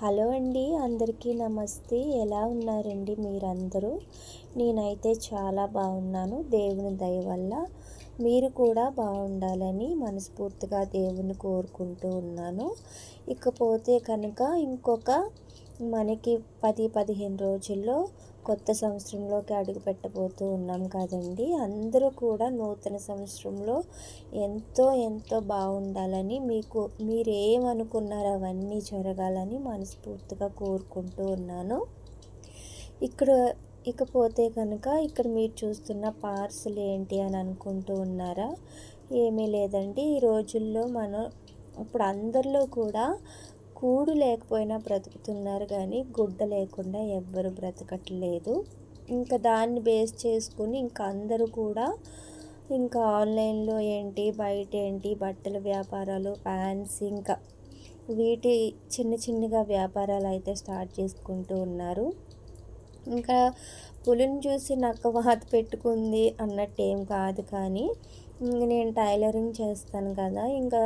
Hello అండి అందరికీ నమస్తే. ఎలా ఉన్నారండి మీరందరూ? నేనైతే చాలా బాగున్నాను దేవుని దయ వల్ల. మీరు కూడా బాగుండాలని మనస్ఫూర్తిగా దేవుని కోరుకుంటూ ఉన్నాను. ఇకపోతే కనుక ఇంకొక మనకి పది పదిహేను రోజుల్లో కొత్త సంవత్సరంలోకి అడుగు పెట్టబోతూ ఉన్నాం కదండి. అందరూ కూడా నూతన సంవత్సరంలో ఎంతో ఎంతో బాగుండాలని మీకు మీరు ఏమనుకున్నారో అవన్నీ జరగాలని మనస్ఫూర్తిగా కోరుకుంటూ ఉన్నాను. ఇక్కడ ఇకపోతే కనుక ఇక్కడ మీరు చూస్తున్న పార్సల్ ఏంటి అని అనుకుంటూ ఉన్నారా? ఏమీ లేదండి. ఈ రోజుల్లో మనం ఇప్పుడు అందరిలో కూడా కూడు లేకపోయినా బ్రతుకుతున్నారు కానీ గుడ్డ లేకుండా ఎవ్వరు బ్రతకట్లేదు. ఇంకా దాన్ని బేస్ చేసుకుని ఇంకా అందరూ కూడా ఇంకా ఆన్లైన్లో ఏంటి బయట ఏంటి బట్టల వ్యాపారాలు ఫ్యాన్స్ ఇంకా వీటి చిన్న చిన్నగా వ్యాపారాలు అయితే స్టార్ట్ చేసుకుంటూ ఉన్నారు. ఇంకా పులిని చూసి నక్క వాత పెట్టుకుంది అన్నట్టు ఏం కాదు కానీ నేను టైలరింగ్ చేస్తాను కదా ఇంకా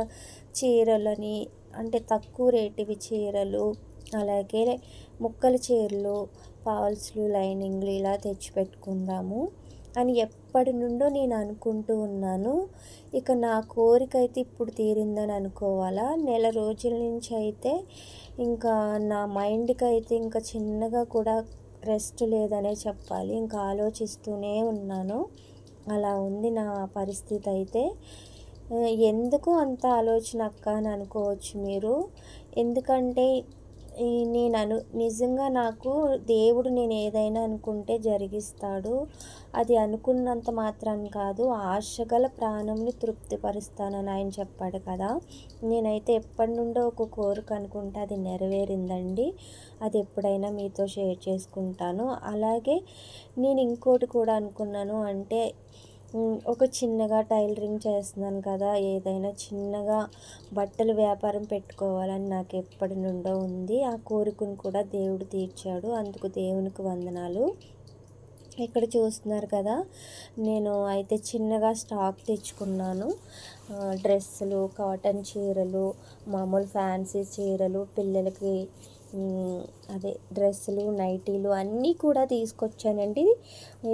చీరలని అంటే తక్కువ రేటువి చీరలు అలాగే ముక్కల చీరలు ఫాల్స్లు లైనింగ్లు ఇలా తెచ్చిపెట్టుకుందాము అని ఎప్పటి నుండో నేను అనుకుంటూ ఉన్నాను. ఇక నా కోరిక అయితే ఇప్పుడు తీరిందని అనుకోవాలా? నెల రోజుల నుంచి అయితే ఇంకా నా మైండ్కి అయితే ఇంకా చిన్నగా కూడా రెస్ట్ లేదనే చెప్పాలి. ఇంకా ఆలోచిస్తూనే ఉన్నాను. అలా ఉంది నా పరిస్థితి అయితే. ఎందుకు అంత ఆలోచన అక్క అని అనుకోవచ్చు మీరు? ఎందుకంటే నేను అను నిజంగా నాకు దేవుడు నేను ఏదైనా అనుకుంటే జరిగిస్తాడు. అది అనుకున్నంత మాత్రం కాదు ఆశగల ప్రాణంని తృప్తిపరుస్తానని ఆయన చెప్పాడు కదా. నేనైతే ఎప్పటి నుండో ఒక కోరిక అనుకుంటే అది నెరవేరిందండి. అది ఎప్పుడైనా మీతో షేర్ చేసుకుంటాను. అలాగే నేను ఇంకోటి కూడా అనుకున్నాను అంటే ఒక చిన్నగా టైలరింగ్ చేస్తున్నాను కదా ఏదైనా చిన్నగా బట్టల వ్యాపారం పెట్టుకోవాలని నాకు ఎప్పటి నుండో ఉంది. ఆ కోరికను కూడా దేవుడు తీర్చాడు. అందుకు దేవునికి వందనాలు. ఇక్కడ చూస్తున్నారు కదా నేను అయితే చిన్నగా స్టాక్ తెచ్చుకున్నాను. డ్రెస్సులు కాటన్ చీరలు మామూలు ఫ్యాన్సీ చీరలు పిల్లలకి అదే డ్రెస్సులు నైటీలు అన్నీ కూడా తీసుకొచ్చానండి.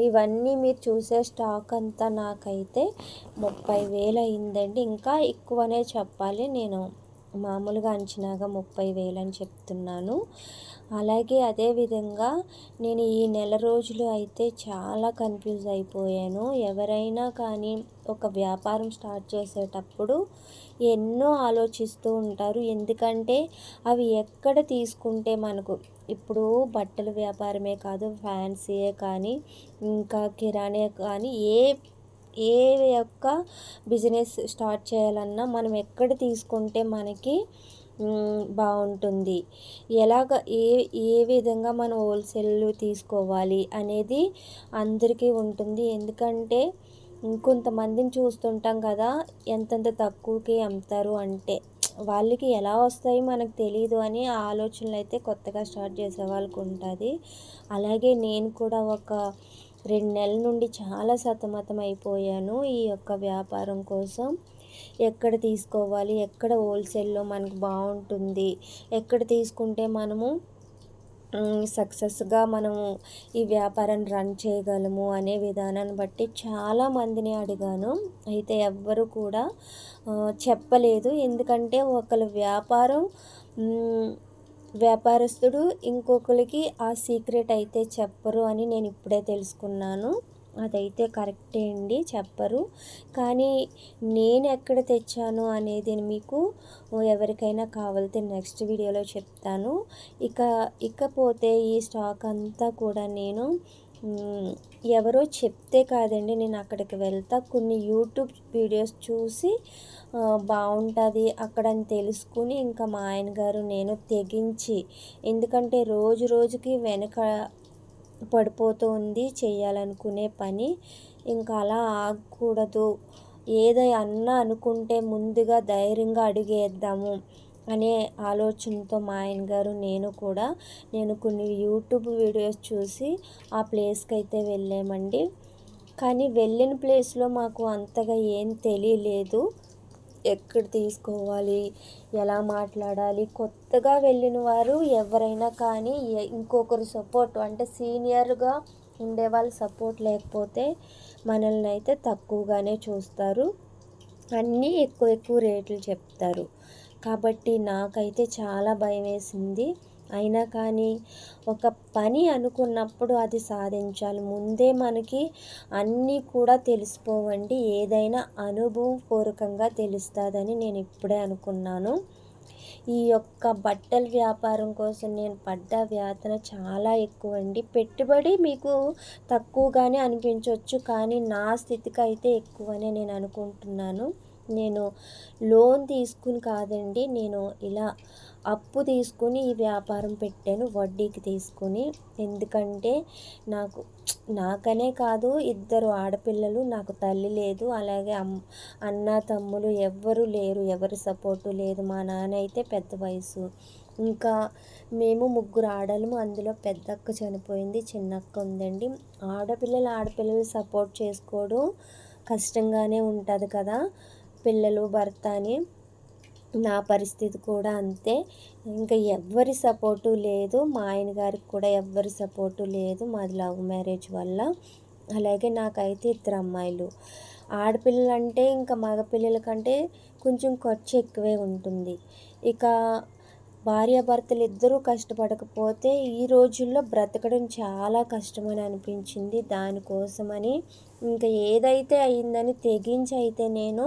ఇవన్నీ మీరు చూసే స్టాక్ అంతా నాకైతే ముప్పై వేలు అయిందండి. ఇంకా ఎక్కువనే చెప్పాలి నేను. మామూలుగా అంచనాగా ముప్పై వేలు అని చెప్తున్నాను. అలాగే అదేవిధంగా నేను ఈ నెల రోజులు అయితే చాలా కన్ఫ్యూజ్ అయిపోయాను. ఎవరైనా కానీ ఒక వ్యాపారం స్టార్ట్ చేసేటప్పుడు ఎన్నో ఆలోచిస్తూ ఉంటారు. ఎందుకంటే అవి ఎక్కడ తీసుకుంటే మనకు ఇప్పుడు బట్టల వ్యాపారమే కాదు ఫ్యాన్సీయే కానీ ఇంకా కిరాణే కానీ ఏ ఏ యొక్క బిజినెస్ స్టార్ట్ చేయాలన్నా మనం ఎక్కడ తీసుకుంటే మనకి బాగుంటుంది. ఎలాగ ఏ ఏ విధంగా మనం హోల్సేల్ తీసుకోవాలి అనేది అందరికీ ఉంటుంది. ఎందుకంటే కొంతమందిని చూస్తుంటాం కదా ఎంతెంత తక్కువకి అమ్ముతారు అంటే. వాళ్ళకి ఎలా వస్తాయి మనకు తెలియదు అని ఆలోచనలు అయితే కొత్తగా స్టార్ట్ చేసే వాళ్ళకు ఉంటుంది. అలాగే నేను కూడా ఒక రెండు నెలల నుండి చాలా సతమతం అయిపోయాను ఈ యొక్క వ్యాపారం కోసం. ఎక్కడ తీసుకోవాలి? ఎక్కడ హోల్సేల్లో మనకు బాగుంటుంది? ఎక్కడ తీసుకుంటే మనము సక్సెస్గా మనము ఈ వ్యాపారం రన్ చేయగలము అనే విధానాన్ని బట్టి చాలా మందిని అడిగాను. అయితే ఎవ్వరు కూడా చెప్పలేదు. ఎందుకంటే ఒకళ్ళ వ్యాపారం వ్యాపారస్తుడు ఇంకొకరికి ఆ సీక్రెట్ అయితే చెప్పరు అని నేను ఇప్పుడే తెలుసుకున్నాను. అదైతే కరెక్టే అండి చెప్పరు. కానీ నేను ఎక్కడ తెచ్చాను అనేది మీకు ఎవరికైనా కావాలితే నెక్స్ట్ వీడియోలో చెప్తాను. ఇక ఇకపోతే ఈ స్టాక్ అంతా కూడా నేను ఎవరో చెప్తే కాదండి నేను అక్కడికి వెళ్తా. కొన్ని యూట్యూబ్ వీడియోస్ చూసి బాగుంటుంది అక్కడ అని తెలుసుకుని ఇంకా మా ఆయన గారు నేను తెగించి ఎందుకంటే రోజు రోజుకి వెనక పడిపోతూ ఉంది చేయాలనుకునే పని. ఇంకా అలా ఆగకూడదు. ఏదై అన్నా అనుకుంటే ముందుగా ధైర్యంగా అడిగేద్దాము. అనే ఆలోచనతో మా ఆయన గారు నేను కూడా నేను కొన్ని యూట్యూబ్ వీడియోస్ చూసి ఆ ప్లేస్కి అయితే వెళ్ళామండి. కానీ వెళ్ళిన ప్లేస్లో మాకు అంతగా ఏం తెలియలేదు. ఎక్కడ తీసుకోవాలి ఎలా మాట్లాడాలి కొత్తగా వెళ్ళిన వారు ఎవరైనా కానీ ఇంకొకరు సపోర్ట్ అంటే సీనియర్గా ఉండేవాళ్ళు సపోర్ట్ లేకపోతే మనల్ని అయితే తక్కువగానే చూస్తారు. అన్నీ ఎక్కువ ఎక్కువ రేట్లు చెప్తారు. కాబట్టి నాకైతే చాలా భయం వేసింది అయినా కానీ ఒక పని అనుకున్నప్పుడు అది సాధించాలి. ముందే మనకి అన్నీ కూడా తెలిసిపోవండి. ఏదైనా అనుభవపూర్వకంగా తెలుస్తుందని నేను ఇప్పుడే అనుకున్నాను. ఈ యొక్క బట్టల వ్యాపారం కోసం నేను పడ్డ వ్యాతన చాలా ఎక్కువ అండి పెట్టుబడి మీకు తక్కువగానే అనిపించవచ్చు కానీ నా స్థితికి అయితే ఎక్కువనే నేను అనుకుంటున్నాను. నేను లోన్ తీసుకుని కాదండి నేను ఇలా అప్పు తీసుకుని ఈ వ్యాపారం పెట్టాను వడ్డీకి తీసుకుని. ఎందుకంటే నాకు నాకనే కాదు ఇద్దరు ఆడపిల్లలు నాకు తల్లి లేదు అలాగే అమ్ అన్న తమ్ములు ఎవ్వరు లేరు ఎవరి సపోర్టు లేదు. మా నాన్న అయితే పెద్ద వయసు. ఇంకా మేము ముగ్గురు ఆడలము అందులో పెద్దక్క చనిపోయింది చిన్నక్క ఉందండి. ఆడపిల్లలు ఆడపిల్లలు సపోర్ట్ చేసుకోవడం కష్టంగానే ఉంటుంది కదా. పిల్లలు భర్త అని నా పరిస్థితి కూడా అంతే. ఇంకా ఎవ్వరి సపోర్టు లేదు. మా ఆయన గారికి కూడా ఎవ్వరి సపోర్టు లేదు మాది లవ్ మ్యారేజ్ వల్ల. అలాగే నాకైతే ఇద్దరు అమ్మాయిలు. ఆడపిల్లలు అంటే ఇంకా మగపిల్లల కంటే కొంచెం ఖర్చు ఎక్కువే ఉంటుంది. ఇక భార్యాభర్తలు ఇద్దరూ కష్టపడకపోతే ఈ రోజుల్లో బ్రతకడం చాలా కష్టమని అనిపించింది దానికోసమని. ఇంకా ఏదైతే అయిందని తెగించి అయితే నేను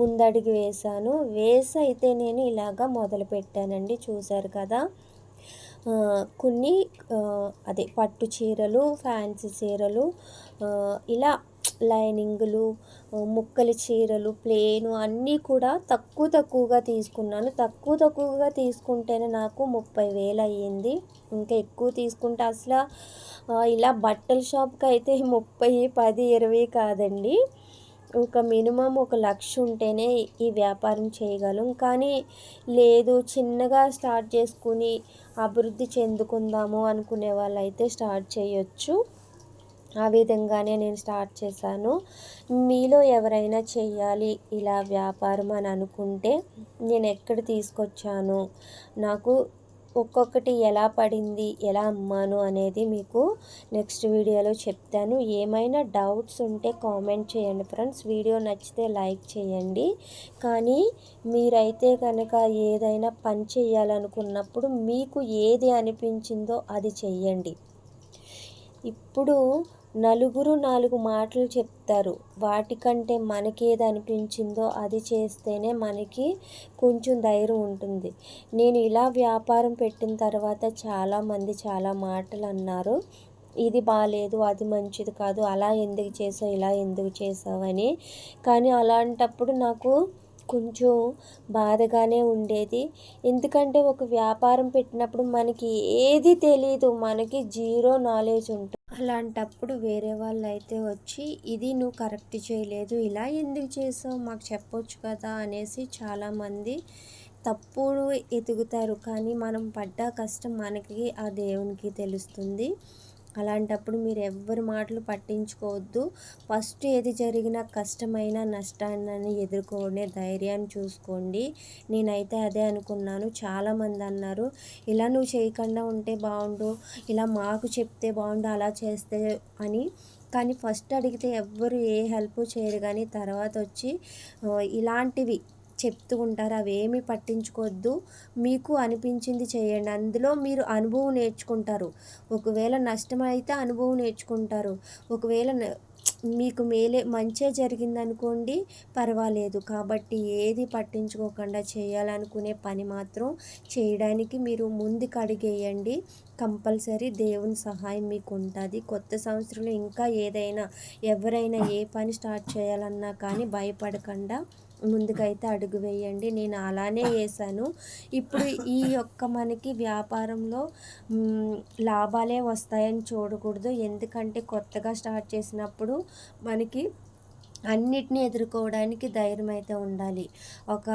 ముందడుగు వేశాను. వేసి అయితే నేను ఇలాగా మొదలుపెట్టానండి చూశారు కదా. కొన్ని అదే పట్టు చీరలు ఫ్యాన్సీ చీరలు ఇలా లైనింగులు ముక్కల చీరలు ప్లేను అన్నీ కూడా తక్కువ తక్కువగా తీసుకున్నాను. తక్కువ తక్కువగా తీసుకుంటేనే నాకు ముప్పై వేలు అయ్యింది. ఇంకా ఎక్కువ తీసుకుంటే అసలు ఇలా బట్టల షాప్కి అయితే ముప్పై పది ఇరవై కాదండి. ఒక మినిమం ఒక లక్ష ఉంటేనే ఈ వ్యాపారం చేయగలం. కానీ లేదు చిన్నగా స్టార్ట్ చేసుకుని అభివృద్ధి చెందుకుందాము అనుకునే వాళ్ళు అయితే స్టార్ట్ చేయొచ్చు. ఆ విధంగానే నేను స్టార్ట్ చేశాను. మీలో ఎవరైనా చేయాలి ఇలా వ్యాపారం అని అనుకుంటే నేను ఎక్కడ తీసుకొచ్చాను? నాకు ఒక్కొక్కటి ఎలా పడింది? ఎలా అమ్మాను? అనేది మీకు నెక్స్ట్ వీడియోలో చెప్తాను. ఏమైనా డౌట్స్ ఉంటే కామెంట్ చేయండి ఫ్రెండ్స్. వీడియో నచ్చితే లైక్ చేయండి. కానీ మీరైతే కనుక ఏదైనా పని చేయాలనుకున్నప్పుడు మీకు ఏది అనిపించిందో అది చెయ్యండి. ఇప్పుడు నలుగురు నాలుగు మాటలు చెప్తారు. వాటికంటే మనకేది అనిపించిందో అది చేస్తేనే మనకి కొంచెం ధైర్యం ఉంటుంది. నేను ఇలా వ్యాపారం పెట్టిన తర్వాత చాలామంది చాలా మాటలు అన్నారు. ఇది బాగాలేదు అది మంచిది కాదు అలా ఎందుకు చేసావు ఇలా ఎందుకు చేసావని కానీ అలాంటప్పుడు నాకు కొంచెం బాధగానే ఉండేది. ఎందుకంటే ఒక వ్యాపారం పెట్టినప్పుడు మనకి ఏది తెలియదు మనకి జీరో నాలెడ్జ్ ఉంటుంది. అలాంటప్పుడు వేరే వాళ్ళు అయితే వచ్చి ఇది నువ్వు కరెక్ట్ చేయలేదు ఇలా ఎందుకు చేసావు? మాకు చెప్పొచ్చు కదా అనేసి చాలామంది తప్పుడు ఎదుగుతారు కానీ మనం పడ్డ కష్టం మనకి ఆ దేవునికి తెలుస్తుంది. అలాంటప్పుడు మీరు ఎవ్వరి మాటలు పట్టించుకోవద్దు. ఫస్ట్ ఏది జరిగినా కష్టమైన నష్టాన్ని ఎదుర్కొనే ధైర్యాన్ని చూసుకోండి. నేనైతే అదే అనుకున్నాను. చాలామంది అన్నారు ఇలా నువ్వు చేయకుండా ఉంటే బాగుండు ఇలా మాకు చెప్తే బాగుండు అలా చేస్తే అని. కానీ ఫస్ట్ అడిగితే ఎవ్వరు ఏ హెల్ప్ చేయరు. కానీ తర్వాత వచ్చి ఇలాంటివి చెప్తూ ఉంటారు. అవేమి పట్టించుకోవద్దు. మీకు అనిపించింది చేయండి. అందులో మీరు అనుభవం నేర్చుకుంటారు. ఒకవేళ నష్టం అయితే అనుభవం నేర్చుకుంటారు. ఒకవేళ మీకు మేలే మంచే జరిగిందనుకోండి పర్వాలేదు. కాబట్టి ఏది పట్టించుకోకుండా చేయాలనుకునే పని మాత్రం చేయడానికి మీరు ముందుకు అడిగేయండి కంపల్సరీ దేవుని సహాయం మీకు ఉంటుంది. కొత్త సంవత్సరంలో ఇంకా ఏదైనా ఎవరైనా ఏ పని స్టార్ట్ చేయాలన్నా కానీ భయపడకుండా ముందుకైతే అడుగు వేయండి. నేను అలానే వేసాను ఇప్పుడు ఈ యొక్క మనకి వ్యాపారంలో లాభాలే వస్తాయని చూడకూడదు. ఎందుకంటే కొత్తగా స్టార్ట్ చేసినప్పుడు మనకి అన్నిటినీ ఎదుర్కోవడానికి ధైర్యం అయితే ఉండాలి. ఒక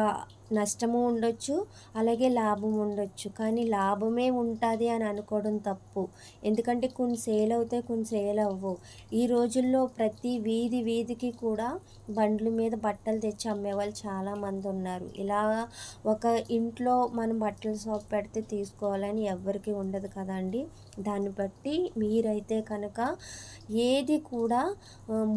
నష్టము ఉండొచ్చు అలాగే లాభం ఉండొచ్చు. కానీ లాభమే ఉంటుంది అని అనుకోవడం తప్పు. ఎందుకంటే కొన్ని సేల్ అవుతాయి కొన్ని సేల్ అవ్వవు. ఈ రోజుల్లో ప్రతి వీధి వీధికి కూడా బండ్ల మీద బట్టలు తెచ్చి అమ్మేవాళ్ళు చాలామంది ఉన్నారు. ఇలా ఒక ఇంట్లో మనం బట్టల షాప్ పెడితే తీసుకోవాలని ఎవరికి ఉండదు కదండి దాన్ని బట్టి మీరైతే కనుక ఏది కూడా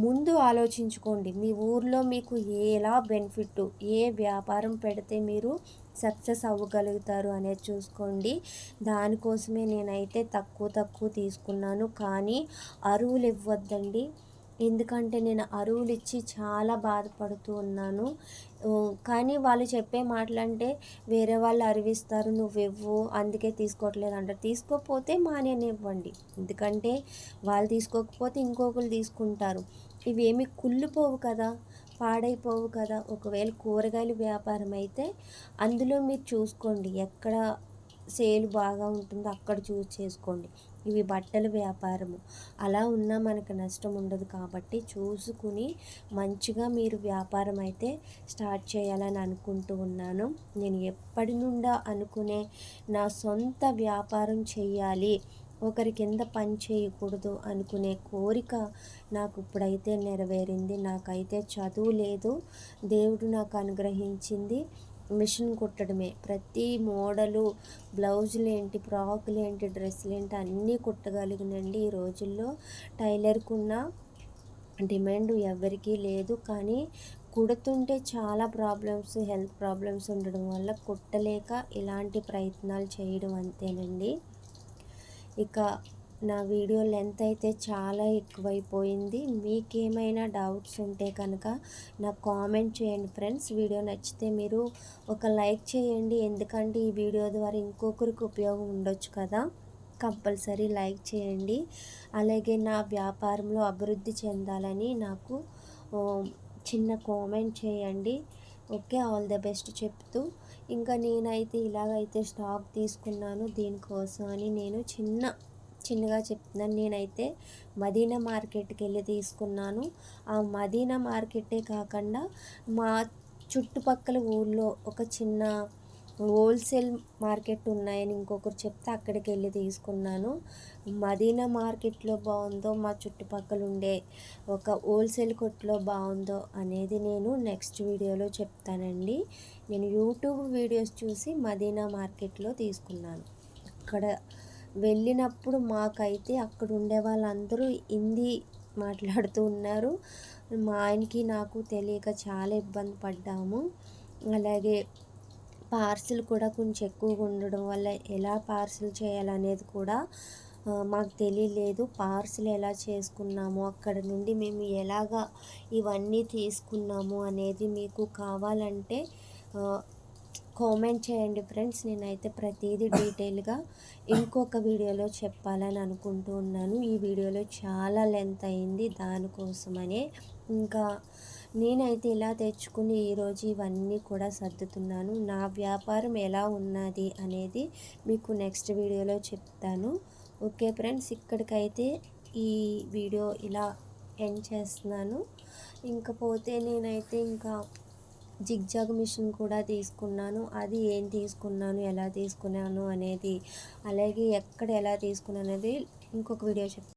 ముందు ఆలోచించుకోండి. మీ ఊర్లో మీకు ఎలా బెనిఫిట్ ఏ వ్యాపారం పెడితే మీరు సక్సెస్ అవ్వగలుగుతారు అనేది చూసుకోండి. దానికోసమే నేనైతే తక్కువ తక్కువ తీసుకున్నాను. కానీ అరువులు ఇవ్వద్దండి. ఎందుకంటే నేను అరువులు ఇచ్చి చాలా బాధపడుతూ ఉన్నాను. కానీ వాళ్ళు చెప్పే మాటలంటే వేరే వాళ్ళు అరివిస్తారు నువ్వెవ్వు అందుకే తీసుకోవట్లేదు అంటారు. తీసుకోకపోతే మానేనివ్వండి. ఎందుకంటే వాళ్ళు తీసుకోకపోతే ఇంకొకరు తీసుకుంటారు. ఇవేమి కుళ్ళిపోవు కదా పాడైపోవు కదా. ఒకవేళ కూరగాయలు వ్యాపారం అయితే అందులో మీరు చూసుకోండి. ఎక్కడ సేల్ బాగా ఉంటుందో అక్కడ చూస్ చేసుకోండి. ఇవి బట్టల వ్యాపారము. అలా ఉన్నా మనకు నష్టం ఉండదు కాబట్టి చూసుకుని మంచిగా మీరు వ్యాపారం అయితే స్టార్ట్ చేయాలని అనుకుంటూ ఉన్నాను. నేను ఎప్పటి నుండా అనుకునే నా సొంత వ్యాపారం చేయాలి ఒకరి కింద పని చేయకూడదు అనుకునే కోరిక నాకు ఇప్పుడైతే నెరవేరింది. నాకైతే చదువు లేదు. దేవుడు నాకు అనుగ్రహించింది. మిషన్ కుట్టడమే. ప్రతి మోడలు బ్లౌజులు ఏంటి ఫ్రాకులు ఏంటి డ్రెస్సులు ఏంటి అన్నీ కుట్టగలిగినండి. ఈ రోజుల్లో టైలర్కున్న డిమాండ్ ఎవరికీ లేదు. కానీ కుడుతుంటే చాలా ప్రాబ్లమ్స్ హెల్త్ ప్రాబ్లమ్స్ ఉండడం వల్ల కుట్టలేక ఇలాంటి ప్రయత్నాలు చేయడం అంతేనండి. ఇక నా వీడియో లెంత్ అయితే చాలా ఎక్కువైపోయింది. మీకేమైనా డౌట్స్ ఉంటే కనుక నాకు కామెంట్ చేయండి ఫ్రెండ్స్. వీడియో నచ్చితే మీరు ఒక లైక్ చేయండి. ఎందుకంటే ఈ వీడియో ద్వారా ఇంకొకరికి ఉపయోగం ఉండొచ్చు కదా. కంపల్సరీ లైక్ చేయండి. అలాగే నా వ్యాపారంలో అభివృద్ధి చెందాలని నాకు చిన్న కామెంట్ చేయండి. ఓకే ఆల్ ద బెస్ట్ చెప్తూ. ఇంకా నేనైతే ఇలాగైతే స్టాక్ తీసుకున్నాను. దీనికోసం అని నేను చిన్న చిన్నగా చెప్తున్నాను. నేనైతే మదీనా మార్కెట్కి వెళ్ళి తీసుకున్నాను. ఆ మదీనా మార్కెటే కాకుండా మా చుట్టుపక్కల ఊళ్ళో ఒక చిన్న హోల్సేల్ మార్కెట్ ఉన్నాయని ఇంకొకరు చెప్తే అక్కడికి వెళ్ళి తీసుకున్నాను. మదీనా మార్కెట్లో బాగుందో మా చుట్టుపక్కల ఉండే ఒక హోల్సేల్ కొట్లో బాగుందో అనేది నేను నెక్స్ట్ వీడియోలో చెప్తానండి. నేను యూట్యూబ్ వీడియోస్ చూసి మదీనా మార్కెట్లో తీసుకున్నాను. అక్కడ వెళ్ళినప్పుడు మాకైతే అక్కడ ఉండే వాళ్ళందరూ హిందీ మాట్లాడుతూ ఉన్నారు. మా ఆయనకి నాకు తెలియక చాలా ఇబ్బంది పడ్డాము. అలాగే పార్సిల్ కూడా కొంచెం ఎక్కువగా ఉండడం వల్ల ఎలా పార్సిల్ చేయాలనేది కూడా మాకు తెలియలేదు. పార్సిల్ ఎలా చేసుకున్నాము అక్కడ నుండి మేము ఎలాగా ఇవన్నీ తీసుకున్నాము అనేది మీకు కావాలంటే కామెంట్ చేయండి ఫ్రెండ్స్ నేనైతే ప్రతిదీ డీటెయిల్గా ఇంకొక వీడియోలో చెప్పాలని అనుకుంటూ ఉన్నాను. ఈ వీడియోలో చాలా లెంత్ అయింది దానికోసమనే. ఇంకా నేనైతే ఇలా తెచ్చుకుని ఈరోజు ఇవన్నీ కూడా సర్దుతున్నాను. నా వ్యాపారం ఎలా ఉన్నది అనేది మీకు నెక్స్ట్ వీడియోలో చెప్తాను. ఓకే ఫ్రెండ్స్ ఇక్కడికైతే ఈ వీడియో ఇలా ఎండ్ చేస్తున్నాను. ఇంకపోతే నేనైతే ఇంకా జిగ్జాగ్ మిషన్ కూడా తీసుకున్నాను. అది ఏం తీసుకున్నాను ఎలా తీసుకున్నాను అనేది అలాగే ఎక్కడ ఎలా తీసుకున్నాను అనేది ఇంకొక వీడియో చెప్తాను